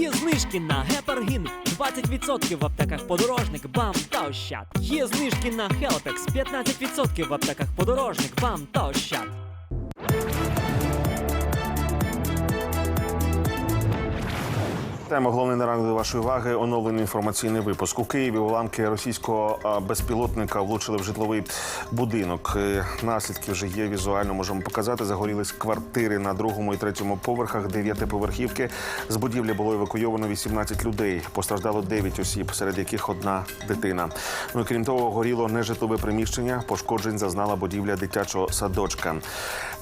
Є знижки на гепаргін 20% в аптеках подорожник, бам та ощад. Є знижки на Хелпекс 15% в аптеках подорожник, бам та ощад. Тема головний на до вашої уваги. Оновлений інформаційний випуск. У Києві уламки російського безпілотника влучили в житловий будинок. Наслідки вже є візуально. Можемо показати. Загорілись квартири на другому і третьому поверхах дев'ятиповерхівки. З будівлі було евакуйовано 18 людей. Постраждало 9 осіб, серед яких одна дитина. Ну крім того, горіло нежитлове приміщення. Пошкоджень зазнала будівля дитячого садочка.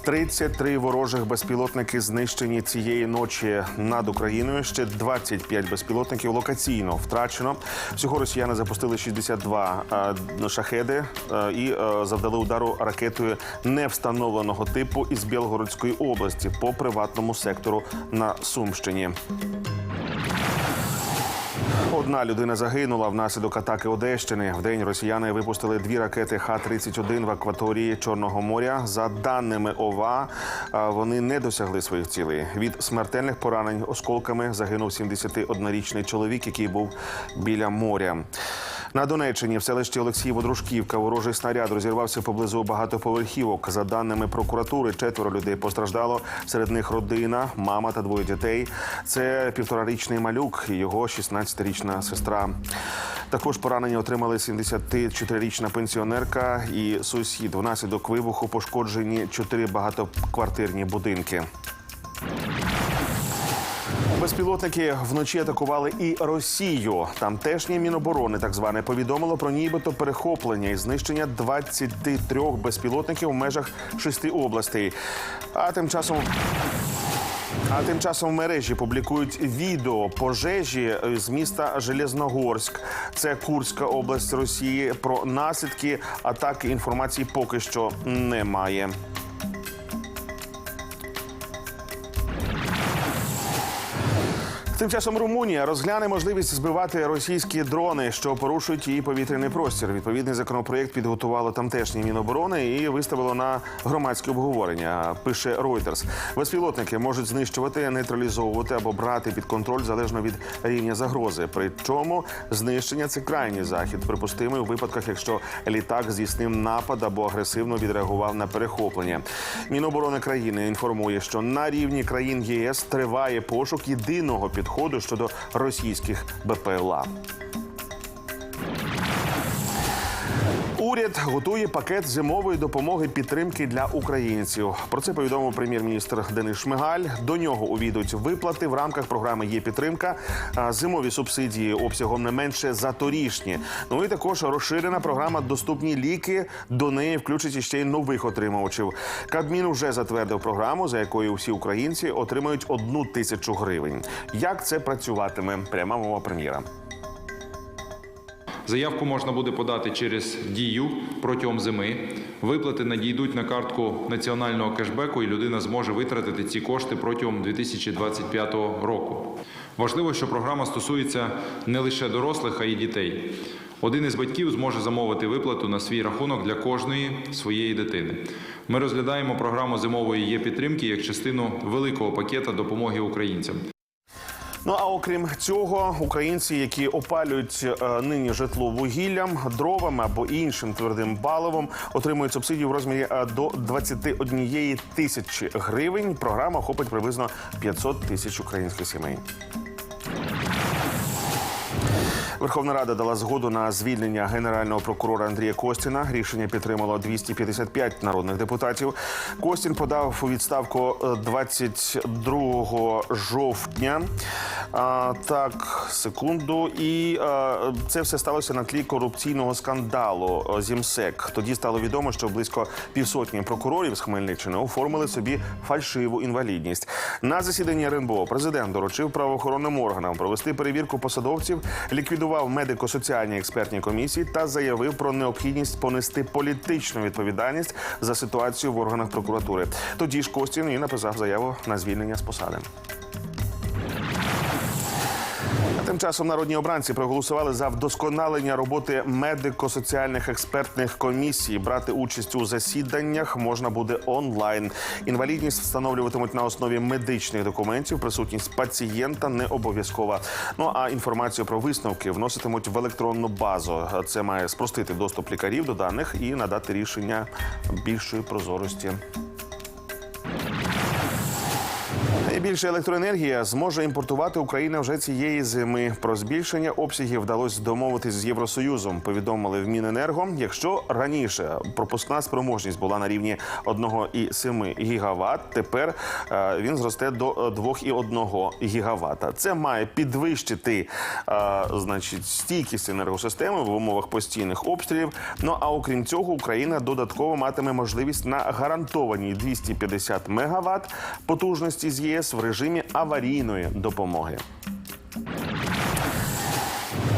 33 ворожих безпілотники знищені цієї ночі над Україною. Ще 25 безпілотників локаційно втрачено. Всього росіяни запустили 62 е, шахеди е, і е, завдали удару ракетою невстановленого типу із Білгородської області по приватному сектору на Сумщині. Одна людина загинула внаслідок атаки Одещини. В день росіяни випустили дві ракети Х-31 в акваторії Чорного моря. За даними ОВА, вони не досягли своїх цілей. Від смертельних поранень осколками загинув 71-річний чоловік, який був біля моря. На Донеччині в селищі Олексієво-Дружківка ворожий снаряд розірвався поблизу багатоповерхівок. За даними прокуратури, четверо людей постраждало. Серед них родина, мама та двоє дітей. Це півторарічний малюк і його 16-річна сестра. Також поранення отримали 74-річна пенсіонерка і сусід. Внаслідок вибуху пошкоджені чотири багатоквартирні будинки. Безпілотники вночі атакували і Росію. Тамтешнє міноборони, так зване, повідомило про нібито перехоплення і знищення 23 безпілотників в межах шести областей. А тим часом. А тим часом в мережі публікують відео пожежі з міста Железногорськ. Це Курська область Росії. Про наслідки атаки інформації поки що немає. Тим часом Румунія розгляне можливість збивати російські дрони, що порушують її повітряний простір. Відповідний законопроєкт підготувало тамтешнє міноборони і виставило на громадське обговорення. Пише Reuters. Безпілотники можуть знищувати, нейтралізовувати або брати під контроль залежно від рівня загрози. Причому знищення це крайній захід, припустимий у випадках, якщо літак здійснив напад або агресивно відреагував на перехоплення. Міноборони країни інформує, що на рівні країн ЄС триває пошук єдиного підходу щодо російських БПЛА. Уряд готує пакет зимової допомоги підтримки для українців. Про це повідомив прем'єр-міністр Денис Шмигаль. До нього увійдуть виплати в рамках програми Є підтримка, зимові субсидії обсягом не менше за торішні. Ну і також розширена програма Доступні ліки. До неї включать іще й нових отримувачів. Кабмін вже затвердив програму, за якою всі українці отримають одну тисячу гривень. Як це працюватиме? Пряма мова прем'єра. Заявку можна буде подати через дію протягом зими. Виплати надійдуть на картку національного кешбеку, і людина зможе витратити ці кошти протягом 2025 року. Важливо, що програма стосується не лише дорослих, а й дітей. Один із батьків зможе замовити виплату на свій рахунок для кожної своєї дитини. Ми розглядаємо програму зимової є підтримки як частину великого пакета допомоги українцям. Ну а окрім цього, українці, які опалюють е, нині житло вугіллям, дровами або іншим твердим паливом, отримують субсидію в розмірі е, до 21 тисячі гривень. Програма охопить приблизно 500 тисяч українських сімей. Верховна Рада дала згоду на звільнення генерального прокурора Андрія Костіна. Рішення підтримало 255 народних депутатів. Костін подав у відставку е, 22 жовтня. А, так, секунду, і е, це все сталося на тлі корупційного скандалу е, Зімсек. Тоді стало відомо, що близько півсотні прокурорів з Хмельниччини оформили собі фальшиву інвалідність. На засіданні РНБО президент доручив правоохоронним органам провести перевірку посадовців, ліквідував медико-соціальні експертні комісії та заявив про необхідність понести політичну відповідальність за ситуацію в органах прокуратури. Тоді ж Костін і написав заяву на звільнення з посади. Часом народні обранці проголосували за вдосконалення роботи медико-соціальних експертних комісій. Брати участь у засіданнях можна буде онлайн. Інвалідність встановлюватимуть на основі медичних документів. Присутність пацієнта не обов'язкова. Ну а інформацію про висновки вноситимуть в електронну базу. Це має спростити доступ лікарів до даних і надати рішення більшої прозорості. Найбільше електроенергія зможе імпортувати Україна вже цієї зими. Про збільшення обсягів вдалося домовитись з Євросоюзом. Повідомили в Міненерго. Якщо раніше пропускна спроможність була на рівні 1,7 гігават, тепер е, він зросте до е, 2,1 гігавата. Це має підвищити е, значить стійкість енергосистеми в умовах постійних обстрілів. Ну а окрім цього, Україна додатково матиме можливість на гарантованій 250 мегаватт потужності з ЄС в режимі аварійної допомоги.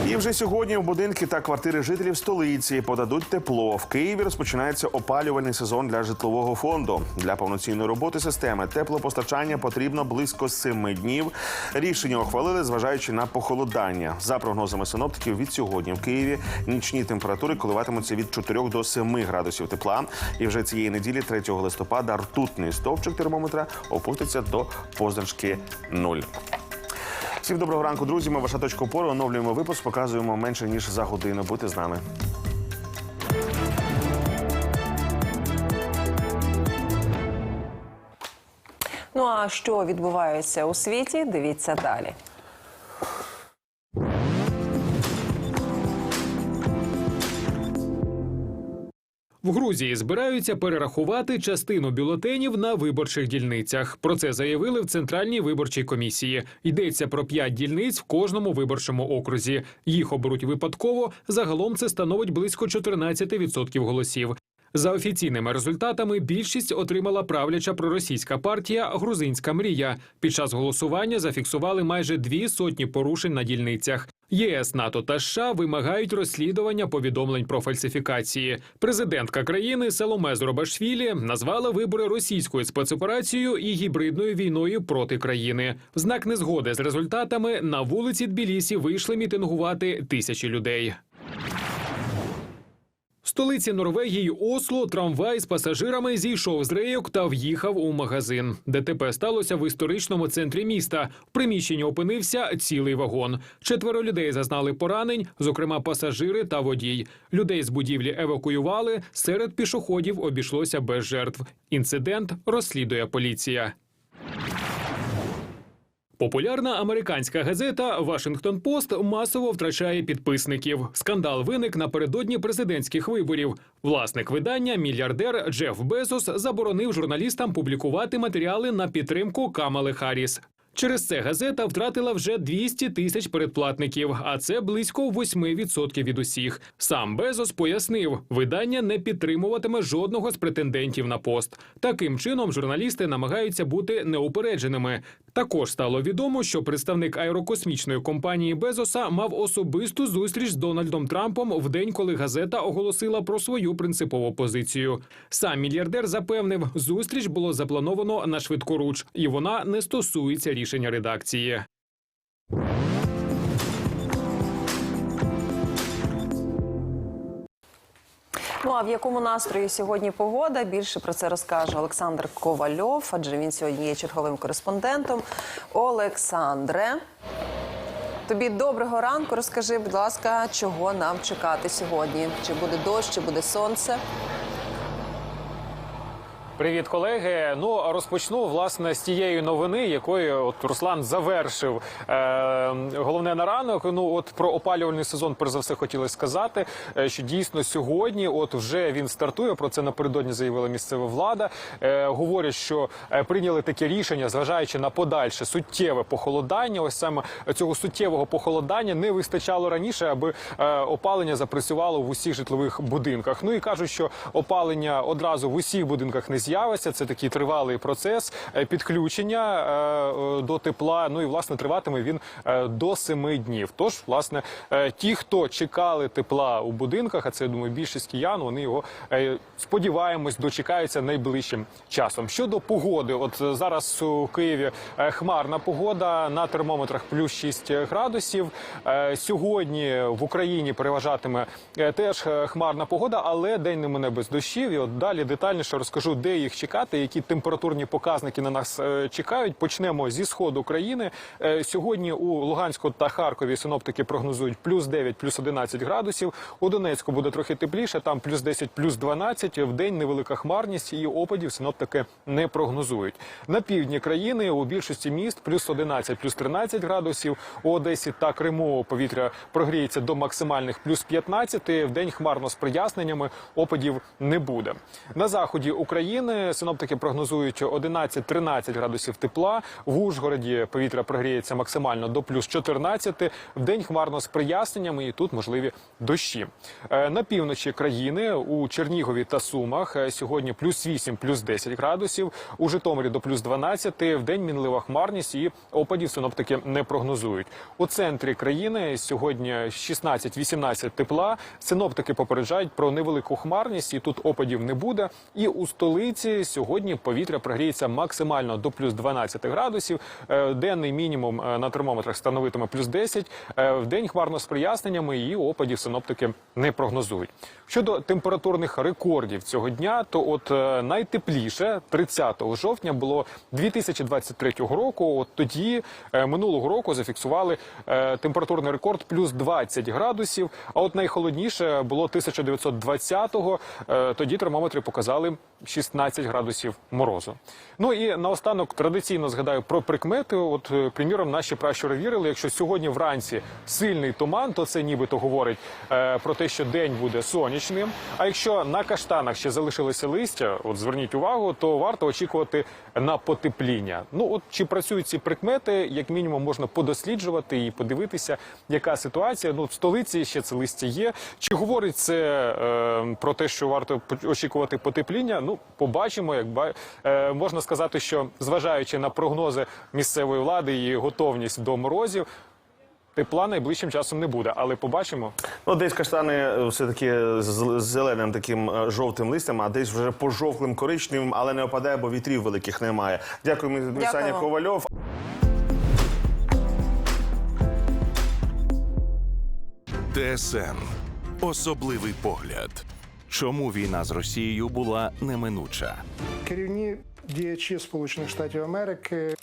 І вже сьогодні в будинки та квартири жителів столиці подадуть тепло. В Києві розпочинається опалювальний сезон для житлового фонду. Для повноцінної роботи системи теплопостачання потрібно близько семи днів. Рішення ухвалили, зважаючи на похолодання. За прогнозами синоптиків, від сьогодні в Києві нічні температури коливатимуться від 4 до 7 градусів тепла. І вже цієї неділі, 3 листопада, ртутний стовпчик термометра опуститься до позначки 0. Всім доброго ранку, друзі. Ми ваша точка опору оновлюємо випуск, показуємо менше ніж за годину. Будьте з нами. Ну а що відбувається у світі? Дивіться далі. В Грузії збираються перерахувати частину бюлетенів на виборчих дільницях. Про це заявили в центральній виборчій комісії. Йдеться про п'ять дільниць в кожному виборчому окрузі. Їх оберуть випадково. Загалом це становить близько 14% голосів. За офіційними результатами більшість отримала правляча проросійська партія Грузинська мрія. Під час голосування зафіксували майже дві сотні порушень на дільницях. ЄС, НАТО та США вимагають розслідування повідомлень про фальсифікації. Президентка країни Саломе Зробашвілі назвала вибори російською спецоперацією і гібридною війною проти країни. В знак незгоди з результатами на вулиці Тбілісі вийшли мітингувати тисячі людей. Столиці Норвегії Осло трамвай з пасажирами зійшов з рейок та в'їхав у магазин. ДТП сталося в історичному центрі міста. В приміщенні опинився цілий вагон. Четверо людей зазнали поранень, зокрема пасажири та водій. Людей з будівлі евакуювали. Серед пішоходів обійшлося без жертв. Інцидент розслідує поліція. Популярна американська газета Вашингтон Пост масово втрачає підписників. Скандал виник напередодні президентських виборів. Власник видання, мільярдер Джеф Безос, заборонив журналістам публікувати матеріали на підтримку Камали Харріс. Через це газета втратила вже 200 тисяч передплатників, а це близько 8% від усіх. Сам Безос пояснив, видання не підтримуватиме жодного з претендентів на пост. Таким чином, журналісти намагаються бути неупередженими. Також стало відомо, що представник аерокосмічної компанії Безоса мав особисту зустріч з Дональдом Трампом в день, коли газета оголосила про свою принципову позицію. Сам мільярдер запевнив, зустріч було заплановано на швидкоруч, і вона не стосується рішення редакції. Ну а в якому настрої сьогодні погода? Більше про це розкаже Олександр Ковальов, адже він сьогодні є черговим кореспондентом. Олександре, тобі доброго ранку. Розкажи, будь ласка, чого нам чекати сьогодні? Чи буде дощ, чи буде сонце? Привіт, колеги. Ну розпочну власне з тієї новини, якою от Руслан завершив е, головне на ранок. Ну от про опалювальний сезон, перш за все, хотіли сказати, е, що дійсно сьогодні, от вже він стартує. Про це напередодні заявила місцева влада. Е, говорять, що е, прийняли таке рішення, зважаючи на подальше суттєве похолодання. Ось саме цього суттєвого похолодання не вистачало раніше, аби е, опалення запрацювало в усіх житлових будинках. Ну і кажуть, що опалення одразу в усіх будинках не з'явиться. З'явиться. Це такий тривалий процес е, підключення е, е, до тепла. Ну і власне триватиме він до семи днів. Тож, власне, ті, хто чекали тепла у будинках, а це я думаю, більшість киян, вони його сподіваємось, дочекаються найближчим часом. Щодо погоди, от зараз у Києві хмарна погода на термометрах плюс 6 градусів. Сьогодні в Україні переважатиме теж хмарна погода, але день не мене без дощів. І от далі детальніше розкажу, де їх чекати, які температурні показники на нас е, чекають. Почнемо зі сходу країни. Е, Сьогодні у Луганську та Харкові синоптики прогнозують плюс 9, плюс 11 градусів. У Донецьку буде трохи тепліше, там плюс 10, плюс 12. В день невелика хмарність і опадів синоптики не прогнозують. На півдні країни у більшості міст плюс 11, плюс 13 градусів. У Одесі та Криму повітря прогріється до максимальних плюс 15. В день хмарно з проясненнями опадів не буде. На заході України синоптики прогнозують 11-13 градусів тепла. В Ужгороді повітря прогріється максимально до плюс 14. В день хмарно з проясненнями, і тут можливі дощі. Е, На півночі країни у Чернігові та Сумах е, сьогодні плюс 8, плюс 10 градусів. У Житомирі до плюс 12. В день мінлива хмарність і опадів синоптики не прогнозують. У центрі країни сьогодні 16-18 тепла. Синоптики попереджають про невелику хмарність, і тут опадів не буде. І у столиці сьогодні повітря прогріється максимально до плюс 12 градусів. Е, Денний мінімум е, на термометрах становитиме плюс 10. Е, В день хмарно з проясненнями і опадів синоптики не прогнозують. Щодо температурних рекордів цього дня, то от найтепліше 30 жовтня було 2023 року. От тоді минулого року зафіксували температурний рекорд плюс 20 градусів. А от найхолодніше було 1920-го. Е, Тоді термометри показали 16 градусів морозу. Ну і наостанок традиційно згадаю про прикмети. От, е, приміром, наші пращури вірили, якщо сьогодні вранці сильний туман, то це нібито говорить е, про те, що день буде сонячним. А якщо на каштанах ще залишилося листя, от зверніть увагу, то варто очікувати на потепління. Ну от чи працюють ці прикмети, як мінімум можна подосліджувати і подивитися, яка ситуація. Ну в столиці ще це листя є. Чи говорить це е, про те, що варто очікувати потепління? Ну побачимо, як ба- е, можна сказати, що зважаючи на прогнози місцевої влади і готовність до морозів. Тепла найближчим часом не буде, але побачимо. Ну, десь каштани е, все-таки з з зеленим таким е, жовтим листям, а десь вже пожовклим коричневим, але не опадає, бо вітрів великих немає. Дякую, Дякую Саня. Ковальов. ТСН особливий погляд. Чому війна з Росією була неминуча? Керівні діячі Сполучених Штатів Америки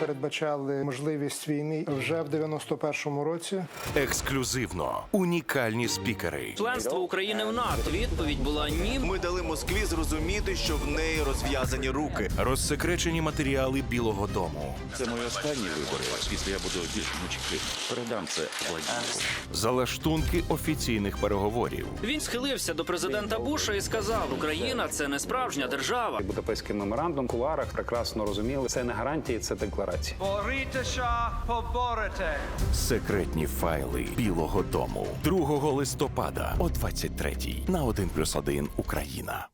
передбачали можливість війни вже в 91-му році. Ексклюзивно унікальні спікери, Членство України в НАТО. Відповідь була ні. Ми дали Москві зрозуміти, що в неї розв'язані руки. розсекречені матеріали Білого Дому, Це мої останні вибори. Після я буду більше мучити. Передам це Владимиру. залаштунки офіційних переговорів, Він схилився до президента Буша і сказав: Україна це не справжня держава. Будапештський меморандум в кулуарах прекрасно розуміли. Це не гарантії, це декларації. секретні файли Білого Дому 2 листопада о 23 на 1+,1 Україна.